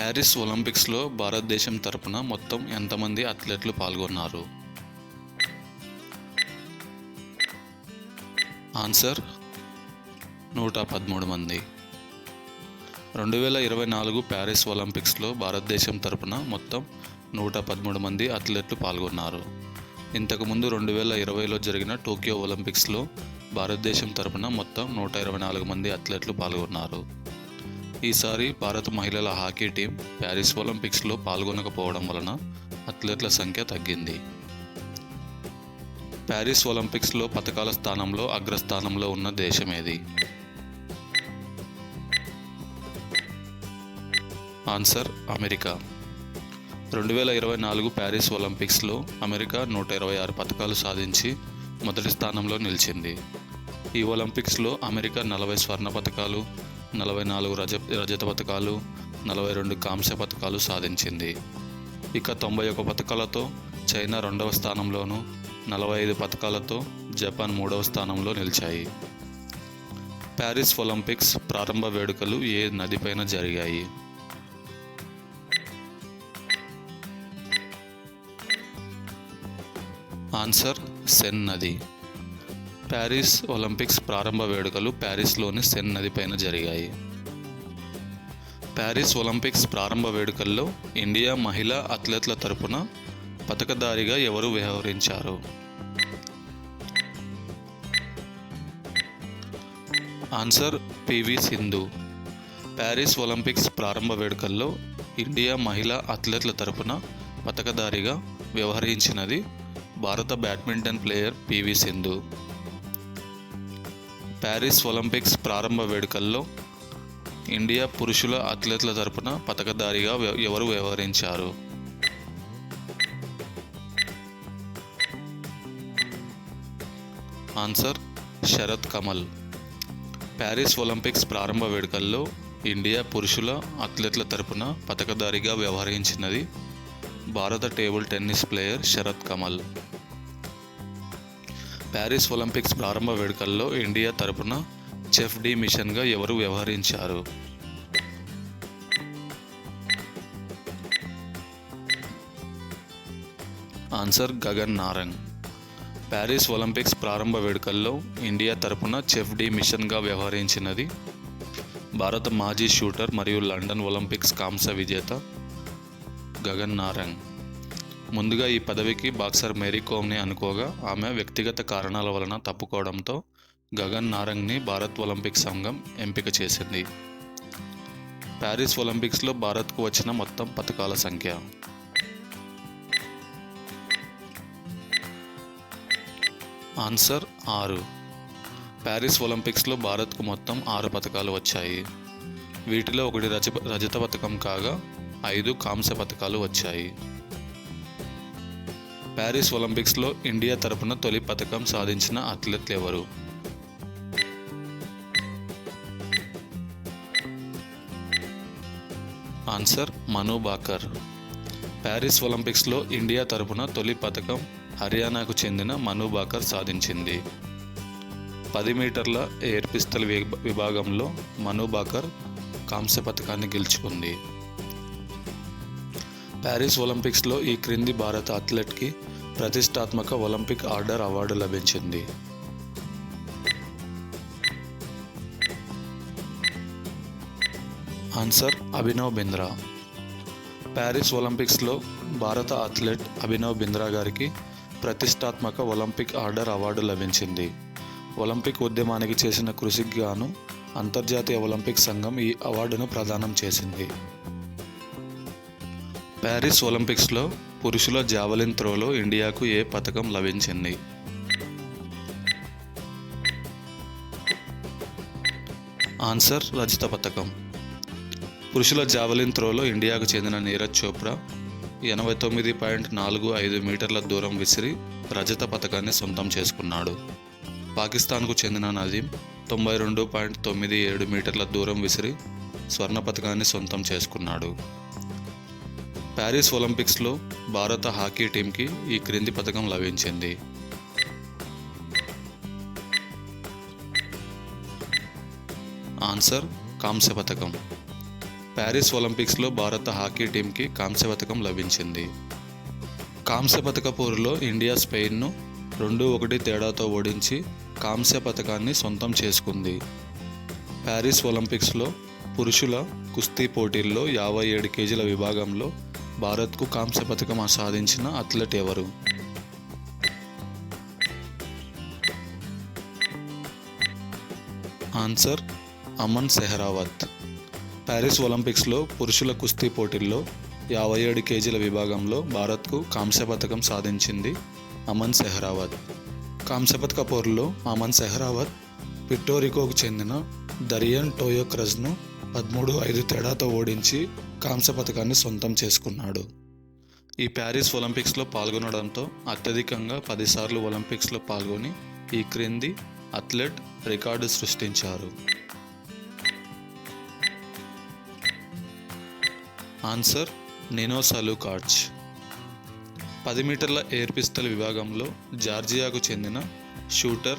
Paris ఒలింపిక్స్లో భారతదేశం తరపున మొత్తం ఎంతమంది అథ్లెట్లు పాల్గొన్నారు? ఆన్సర్ నూట పదమూడు మంది. రెండు వేల ఇరవై నాలుగు ప్యారిస్ ఒలింపిక్స్లో భారతదేశం తరపున మొత్తం నూట పదమూడు మంది అథ్లెట్లు పాల్గొన్నారు. ఇంతకుముందు రెండు వేల ఇరవైలో జరిగిన టోక్యో ఒలింపిక్స్లో భారతదేశం తరపున మొత్తం నూట ఇరవై నాలుగు మంది అథ్లెట్లు పాల్గొన్నారు. ఈసారి భారత మహిళల హాకీ టీం ప్యారిస్ ఒలింపిక్స్లో పాల్గొనకపోవడం వలన అథ్లెట్ల సంఖ్య తగ్గింది. ప్యారిస్ ఒలింపిక్స్లో పథకాల స్థానంలో అగ్రస్థానంలో ఉన్న దేశమేది? Answer America. రెండు వేల ఇరవై నాలుగు ప్యారిస్ ఒలింపిక్స్లో అమెరికా నూట ఇరవై ఆరు పథకాలు సాధించి మొదటి స్థానంలో నిలిచింది. ఈ ఒలింపిక్స్లో అమెరికా నలభై స్వర్ణ పథకాలు నలభై నాలుగు రజ రజత పథకాలు నలభై రెండు కాంస్య పథకాలు సాధించింది. ఇక తొంభై ఒక పథకాలతో చైనా రెండవ స్థానంలోను నలభై ఐదు పథకాలతో జపాన్ మూడవ స్థానంలో నిలిచాయి. ప్యారిస్ ఒలింపిక్స్ ప్రారంభ వేడుకలు ఏ నదిపైన జరిగాయి? ఆన్సర్ సెన్ నది. ప్యారిస్ ఒలింపిక్స్ ప్రారంభ వేడుకలు ప్యారిస్లోని సెన్ నదిపైన జరిగాయి. ప్యారిస్ ఒలింపిక్స్ ప్రారంభ వేడుకల్లో ఇండియా మహిళా అథ్లెట్ల తరపున పథకదారిగా ఎవరు వ్యవహరించారు? Answer PV Sindhu. Paris Olympics ప్రారంభ వేడుకల్లో ఇండియా మహిళా అథ్లెట్ల తరపున పథకదారిగా వ్యవహరించినది భారత badminton player PV Sindhu. Paris Olympics ప్రారంభ వేడుకల్లో ఇండియా పురుషుల అథ్లెట్ల తరపున పథకధారిగా ఎవరు వ్యవహరించారు? Answer Sharath Kamal. Paris Olympics ప్రారంభ వేడుకల్లో ఇండియా పురుషుల అథ్లెట్ల తరపున పథకధారిగా వ్యవహరించినది భారత table tennis player Sharath Kamal. Paris Olympics ప్రారంభ వేడుకల్లో ఇండియా తరపున చెఫ్ డి మిషన్గా ఎవరు వ్యవహరించారు? Answer Gagan Narang Paris Olympics ప్రారంభ వేడుకల్లో ఇండియా తరపున చెఫ్ డి మిషన్గా వ్యవహరించినది భారత మాజీ షూటర్ మరియు లండన్ ఒలింపిక్స్ కాంస్య విజేత గగన్ నారంగ్ ముందుగా ఈ పదవికి బాక్సర్ మేరీ కోమ్ని అనుకోగా ఆమె వ్యక్తిగత కారణాల వలన తప్పుకోవడంతో గగన్ నారంగ్ని భారత్ ఒలింపిక్ సంఘం ఎంపిక చేసింది. ప్యారిస్ ఒలింపిక్స్లో భారత్కు వచ్చిన మొత్తం పథకాల సంఖ్య. ఆన్సర్ ఆరు. ప్యారిస్ ఒలింపిక్స్లో భారత్కు మొత్తం ఆరు పథకాలు వచ్చాయి. వీటిలో ఒకటి రజ రజత పథకం కాగా ఐదు కాంస్య పథకాలు వచ్చాయి. ప్యారిస్ ఒలింపిక్స్లో ఇండియా తరపున తొలి పథకం సాధించిన అథ్లెట్లు ఎవరు? ఆన్సర్ మను బాకర్. ప్యారిస్ ఒలింపిక్స్లో ఇండియా తరపున తొలి పథకం హర్యానాకు చెందిన మను బాకర్ సాధించింది. పది మీటర్ల ఎయిర్ పిస్తల్ విభాగంలో మను బాకర్ కాంస్య పథకాన్ని గెలుచుకుంది. ప్యారిస్ ఒలింపిక్స్లో ఈ క్రింది భారత అథ్లెట్కి ప్రతిష్టాత్మక ఒలింపిక్ ఆర్డర్ అవార్డు లభించింది. ఆన్సర్ అభినవ్ బింద్రా. ప్యారిస్ ఒలింపిక్స్లో భారత అథ్లెట్ అభినవ్ బింద్రా గారికి ప్రతిష్టాత్మక ఒలింపిక్ ఆర్డర్ అవార్డు లభించింది. ఒలింపిక్ ఉద్యమానికి చేసిన కృషికి గాను అంతర్జాతీయ ఒలింపిక్ సంఘం ఈ అవార్డును ప్రదానం చేసింది. ప్యారిస్ ఒలింపిక్స్లో పురుషుల జావలిన్ త్రోలో ఇండియాకు ఏ పథకం లభించింది? ఆన్సర్ రజత పథకం పురుషుల జావలిన్ త్రోలో ఇండియాకు చెందిన నీరజ్ చోప్రా ఎనభై తొమ్మిది పాయింట్ నాలుగు ఐదు మీటర్ల దూరం విసిరి రజత పథకాన్ని సొంతం చేసుకున్నాడు. పాకిస్తాన్కు చెందిన నదీం తొంభై రెండు పాయింట్ తొమ్మిది ఏడు మీటర్ల దూరం విసిరి స్వర్ణ పథకాన్ని సొంతం చేసుకున్నాడు. ప్యారిస్ ఒలింపిక్స్లో భారత హాకీ టీంకి ఈ క్రింది పథకం లభించింది. ఆన్సర్ కాంస్య పథకం. ప్యారిస్ ఒలింపిక్స్లో భారత హాకీ టీంకి కాంస్య పథకం లభించింది. కాంస్య పథక పోరులో ఇండియా స్పెయిన్ను రెండు ఒకటి తేడాతో ఓడించి కాంస్య పథకాన్ని సొంతం చేసుకుంది. ప్యారిస్ ఒలింపిక్స్లో పురుషుల కుస్తీ పోటీల్లో యాభై ఏడు కేజీల విభాగంలో భారత్కు కాంస్య పథకం సాధించిన అథ్లెట్ ఎవరు? ఆన్సర్ అమన్ సెహరావత్. ప్యారిస్ ఒలింపిక్స్లో పురుషుల కుస్తీ పోటీల్లో యాభై ఏడు కేజీల విభాగంలో భారత్కు కాంస్య పథకం సాధించింది అమన్ సెహరావత్. కాంస్య పథక పోరులో అమన్ సెహరావత్ పిట్టోరికోకు చెందిన దరియన్ టోయోక్రజ్ను పదమూడు ఐదు తేడాతో ఓడించి కాంస్య పథకాన్ని సొంతం చేసుకున్నాడు. ఈ ప్యారిస్ ఒలింపిక్స్లో పాల్గొనడంతో అత్యధికంగా పదిసార్లు ఒలింపిక్స్లో పాల్గొని ఈ క్రింది అథ్లెట్ రికార్డు సృష్టించారు. ఆన్సర్ నినో సలూకార్చ్ పది మీటర్ల ఎయిర్ పిస్తల్ విభాగంలో జార్జియాకు చెందిన షూటర్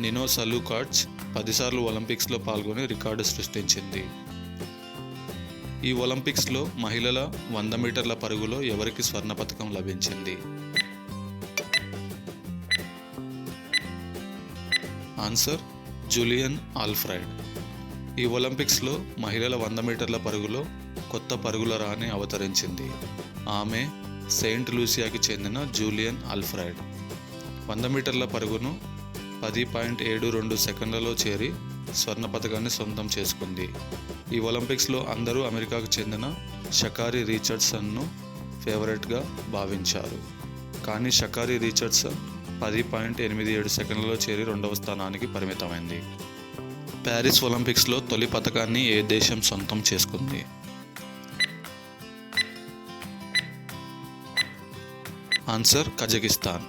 నినో సలూకార్చ్ పదిసార్లు ఒలింపిక్స్లో పాల్గొని రికార్డు సృష్టించింది. ఈ ఒలింపిక్స్లో మహిళల వంద మీటర్ల పరుగులో ఎవరికి స్వర్ణ పథకం లభించింది? Answer Julien Alfred. ఈ ఒలింపిక్స్లో మహిళల వంద మీటర్ల పరుగులో కొత్త పరుగుల రాణి అవతరించింది. ఆమె సెయింట్ లూసియాకి చెందిన జూలియన్ ఆల్ఫ్రైడ్. వంద మీటర్ల పరుగును పది పాయింట్ ఏడు రెండు సెకండ్లలో చేరి స్వర్ణ పథకాన్ని సొంతం చేసుకుంది. ఈ ఒలింపిక్స్లో అందరూ అమెరికాకు చెందిన షకారి రీచర్డ్సన్ను ఫేవరెట్గా భావించారు. కానీ షకారి రీచర్డ్సన్ పది పాయింట్ ఎనిమిది ఏడు సెకండ్లలో చేరి రెండవ స్థానానికి పరిమితమైంది. ప్యారిస్ ఒలింపిక్స్లో తొలి పథకాన్ని ఏ దేశం సొంతం చేసుకుంది? Answer Kazakhstan.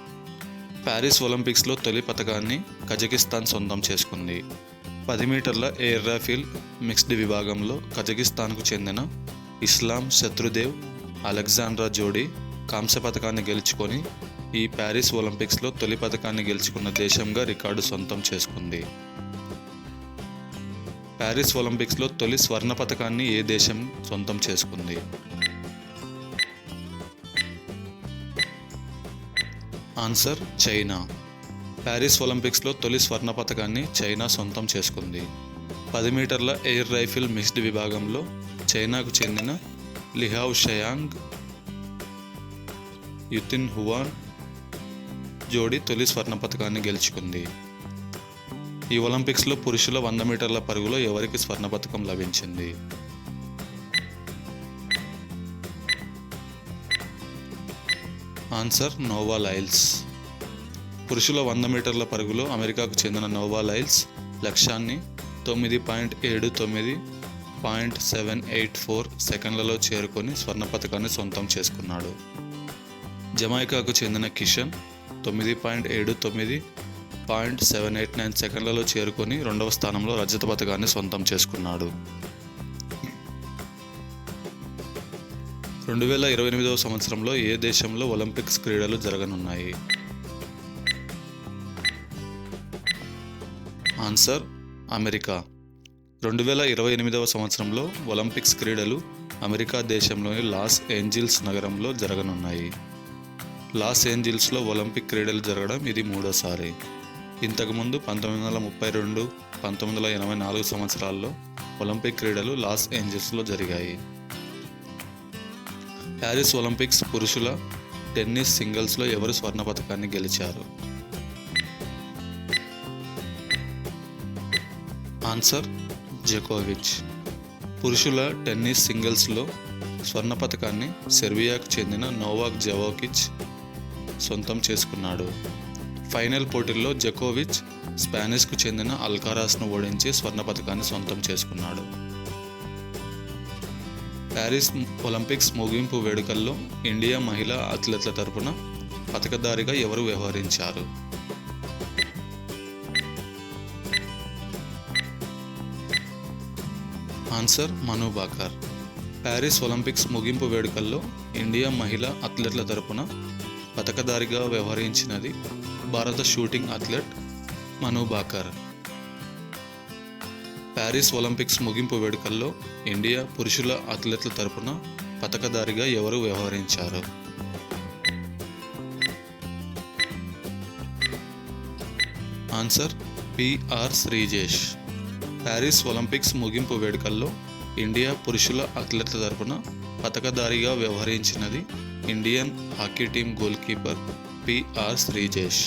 ప్యారిస్ ఒలింపిక్స్లో తొలి పథకాన్ని కజకిస్తాన్ సొంతం చేసుకుంది. పది మీటర్ల ఎయిర్ రైఫిల్ మిక్స్డ్ విభాగంలో కజకిస్తాన్కు చెందిన ఇస్లాం శత్రుదేవ్ అలెగ్జాండ్రా జోడీ కాంస్య పథకాన్ని గెలుచుకొని ఈ ప్యారిస్ ఒలింపిక్స్లో తొలి పథకాన్ని గెలుచుకున్న దేశంగా రికార్డు సొంతం చేసుకుంది. ప్యారిస్ ఒలింపిక్స్లో తొలి స్వర్ణ పథకాన్ని ఏ దేశం సొంతం చేసుకుంది? Answer China. ప్యారిస్ ఒలింపిక్స్లో తొలి స్వర్ణ పథకాన్ని చైనా సొంతం చేసుకుంది. పది మీటర్ల ఎయిర్ రైఫిల్ మిక్స్డ్ విభాగంలో చైనాకు చెందిన లిహావ్ షయాంగ్ యుతిన్ హువాన్ జోడీ తొలి స్వర్ణ పథకాన్ని గెలుచుకుంది. ఈ ఒలింపిక్స్లో పురుషుల వంద మీటర్ల పరుగులో ఎవరికి స్వర్ణ పథకం లభించింది? Answer Noah Lyles. పురుషుల వంద మీటర్ల పరుగులో అమెరికాకు చెందిన నోవా లైల్స్ లక్ష్యాన్ని తొమ్మిది పాయింట్ ఏడు తొమ్మిది పాయింట్ సెవెన్ ఎయిట్ ఫోర్ సెకండ్లలో చేరుకొని స్వర్ణ పథకాన్ని సొంతం చేసుకున్నాడు. జమైకాకు చెందిన కిషన్ తొమ్మిది పాయింట్ ఏడు తొమ్మిది పాయింట్ సెవెన్ ఎయిట్ నైన్ సెకండ్లలో చేరుకొని రెండవ స్థానంలో రజత పథకాన్ని సొంతం చేసుకున్నాడు. రెండు వేల ఇరవై ఎనిమిదవ సంవత్సరంలో ఏ దేశంలో ఒలింపిక్స్ క్రీడలు జరగనున్నాయి? Answer America. రెండు వేల ఇరవై ఎనిమిదవ సంవత్సరంలో ఒలింపిక్స్ క్రీడలు అమెరికా దేశంలోని లాస్ ఏంజిల్స్ నగరంలో జరగనున్నాయి. లాస్ ఏంజిల్స్లో ఒలింపిక్ క్రీడలు జరగడం ఇది మూడోసారి. ఇంతకుముందు పంతొమ్మిది వందల ముప్పై రెండు పంతొమ్మిది వందల ఎనభై నాలుగు సంవత్సరాల్లో ఒలింపిక్ క్రీడలు లాస్ ఏంజిల్స్లో జరిగాయి. ప్యారిస్ ఒలింపిక్స్ పురుషుల టెన్నిస్ సింగిల్స్లో ఎవరు స్వర్ణ పథకాన్ని గెలిచారు? ఆన్సర్ జకోవిచ్. పురుషుల టెన్నిస్ సింగిల్స్లో స్వర్ణ పథకాన్ని సెర్బియాకు చెందిన నోవాక్ జవోకిచ్ సొంతం చేసుకున్నాడు. ఫైనల్ పోటీల్లో జకోవిచ్ స్పానిష్కు చెందిన అల్కారాస్ను ఓడించి స్వర్ణ పథకాన్ని సొంతం చేసుకున్నాడు. ప్యారిస్ ఒలింపిక్స్ ముగింపు వేడుకల్లో ఇండియా మహిళా అథ్లెట్ల తరపున పథకదారిగా ఎవరు వ్యవహరించారు? Answer Manu Bhaker Paris Olympics ముగింపు వేడుకల్లో ఇండియా మహిళా అథ్లెట్ల తరపున పథకదారిగా వ్యవహరించినది భారత shooting athlete Manu Bhaker Paris Olympics ముగింపు వేడుకల్లో ఇండియా పురుషుల అథ్లెట్ల తరపున పతకదారిగా ఎవరు వ్యవహరించారు? Answer PR Sreejesh. Paris Olympics ముగింపు వేడుకల్లో ఇండియా పురుషుల అథ్లెట్ల తరపున పతకదారిగా వ్యవహరించినది Indian hockey team goalkeeper PR Sreejesh.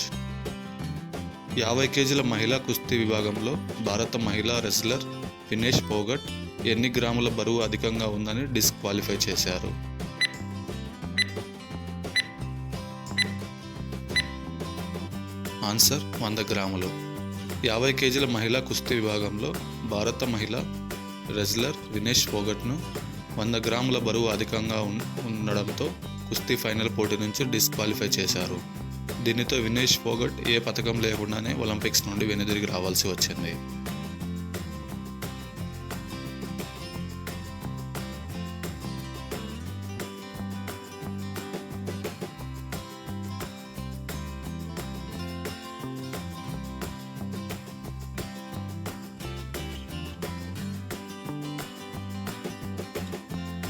యాభై కేజీల మహిళా కుస్తీ విభాగంలో భారత మహిళా రెస్లర్ వినేష్ పోగట్ ఎన్ని గ్రాముల బరువు అధికంగా ఉందని డిస్క్వాలిఫై చేశారు. ఆన్సర్ వంద గ్రాములు. యాభై కేజీల మహిళా కుస్తీ విభాగంలో భారత మహిళ రెజ్లర్ వినేష్ ఫోగట్ను వంద గ్రాముల బరువు అధికంగా ఉండడంతో కుస్తీ ఫైనల్ పోటీ నుంచి డిస్క్వాలిఫై చేశారు. దీనితో వినేష్ ఫోగట్ ఏ పథకం లేకుండానే ఒలింపిక్స్ నుండి వెనుదిరిగి రావాల్సి వచ్చింది.